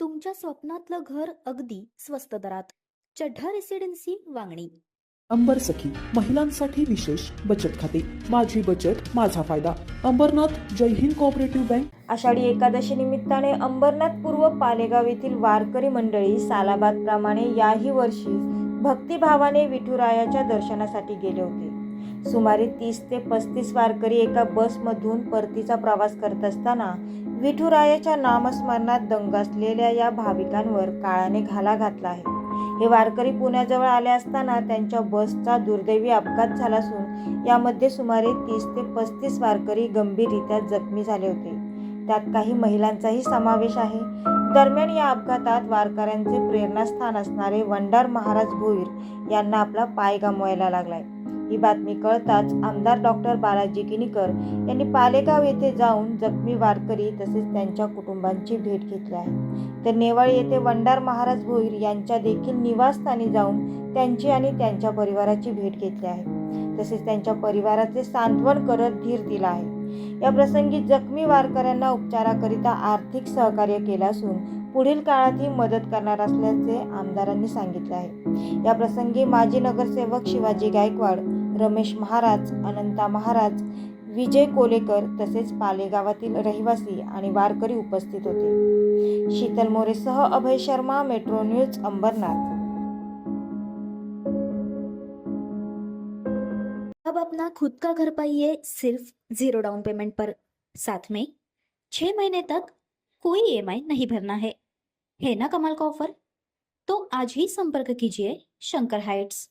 तुमच्या स्वप्नातलं घर अगदी स्वस्त दरात. चढ्ढा रेसिडेन्सी वांगणी. अंबर सखी महिलांसाठी विशेष बचत खाते. माझी बचत माझा फायदा. Ambernath Jai Hind cooperative bank. Ashadhi Ekadashi निमित्ताने अंबरनाथ पूर्व पालेगाव येथील वारकरी मंडळी सालाबादप्रमाणे याही वर्षी भक्तिभावाने विठुरायाच्या दर्शनासाठी गेले होते. सुमारे तीस ते पस्तीस वारकरी एका बसमधून परतीचा प्रवास करत असताना विठुरायाच्या नामस्मरणात दंग असलेल्या या भाविकांवर काळाने घाला घातला आहे. हे वारकरी पुण्याजवळ आले असताना त्यांच्या बसचा दुर्दैवी अपघात झाला असून यामध्ये सुमारे तीस ते पस्तीस वारकरी गंभीररित्या जखमी झाले होते. त्यात काही महिलांचाही समावेश आहे. दरम्यान या अपघातात वारकऱ्यांचे प्रेरणास्थान असणारे वंडार महाराज भोईर यांना आपला पाय गमवायला लागलाय. ही बातमी कळताच आमदार डॉक्टर बालाजी किनीकर यांनी पालेगाव येथे जाऊन जखमी वारकरी तसेच त्यांच्या कुटुंबांची भेट घेतली आहे. तर नेवाळी येथे वंडार महाराज भोईर यांच्या देखील निवासस्थानी जाऊन त्यांची आणि त्यांच्या परिवाराची भेट घेतली आहे. तसेच त्यांच्या परिवाराचे सांत्वन करत धीर दिला आहे. या प्रसंगी जखमी वारकऱ्यांना उपचाराकरिता आर्थिक सहकार्य केलं असून पुढील काळातही मदत करणार असल्याचे आमदारांनी सांगितले आहे. या प्रसंगी माजी नगरसेवक शिवाजी गायकवाड रमेश महाराज अनंता महाराज विजय कोलेकर तसेच पालेगावातील रहिवासी आणि वारकरी उपस्थित होते. शीतल मोरेसह अभय शर्मा मेट्रो न्यूज अंबरनाथ. अब अपना खुद का घर पाइए सिर्फ जीरो डाउन पेमेंट पर। साथ में छह महीने तक कोई ईएमआई नहीं भरना है। है ना कमाल का ऑफर? तो आज ही संपर्क कीजिए Shankar heights.